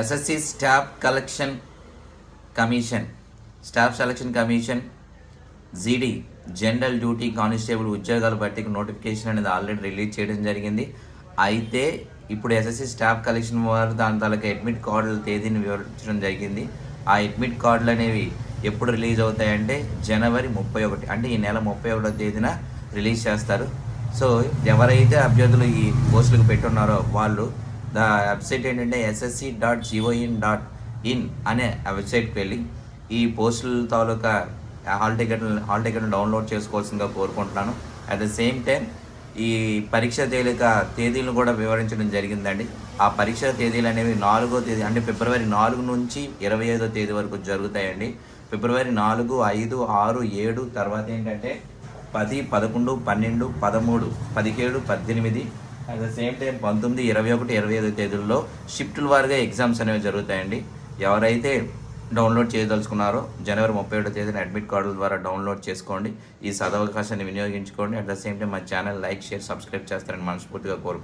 SSC staff collection commission. Staff selection commission GD general duty constable ఉద్యోగాల భర్తీకి notification అనేది already release చేయడం జరిగింది. అయితే ఇప్పుడు ఎస్ఎస్సి స్టాఫ్ కలెక్షన్ వారు దాని తాలూకా అడ్మిట్ కార్డుల తేదీని వివరించడం జరిగింది. ఆ అడ్మిట్ కార్డులు అనేవి ఎప్పుడు రిలీజ్ అవుతాయంటే జనవరి ముప్పై ఒకటి అంటే ఈ నెల ముప్పై ఒకటో తేదీన రిలీజ్ చేస్తారు. సో ఎవరైతే అభ్యర్థులు ఈ పోస్టులకు పెట్టున్నారో వాళ్ళు ద వెబ్సైట్ ఏంటంటే SSC dot G O in dot in అనే వెబ్సైట్కి వెళ్ళి ఈ పోస్టుల తాలూకా హాల్ టికెట్ హాల్ టికెట్ను డౌన్లోడ్ చేసుకోవాల్సిందిగా కోరుకుంటున్నాను. అట్ ద సేమ్ టైం ఈ పరీక్ష తేలిక తేదీలను కూడా వివరించడం జరిగిందండి. ఆ పరీక్ష తేదీలు అనేవి నాలుగో తేదీ అంటే ఫిబ్రవరి నాలుగు నుంచి ఇరవై ఐదో తేదీ వరకు జరుగుతాయండి. ఫిబ్రవరి నాలుగు ఐదు ఆరు ఏడు తర్వాత ఏంటంటే పది పదకొండు పన్నెండు పదమూడు పదిహేడు పద్దెనిమిది అట్ ద సేమ్ టైం పంతొమ్మిది ఇరవై ఒకటి ఇరవై ఐదు తేదీల్లో షిఫ్టుల వారిగా ఎగ్జామ్స్ అనేవి జరుగుతాయండి. ఎవరైతే డౌన్లోడ్ చేయదలుచుకున్నారో జనవరి ముప్పై ఏడో తేదీన అడ్మిట్ కార్డుల ద్వారా డౌన్లోడ్ చేసుకోండి. ఈ సదవకాశాన్ని వినియోగించుకోండి. అట్ ద సేమ్ టైం మా ఛానల్ లైక్ షేర్ సబ్స్క్రైబ్ చేస్తారని మనస్ఫూర్తిగా కోరుకుంటున్నాను.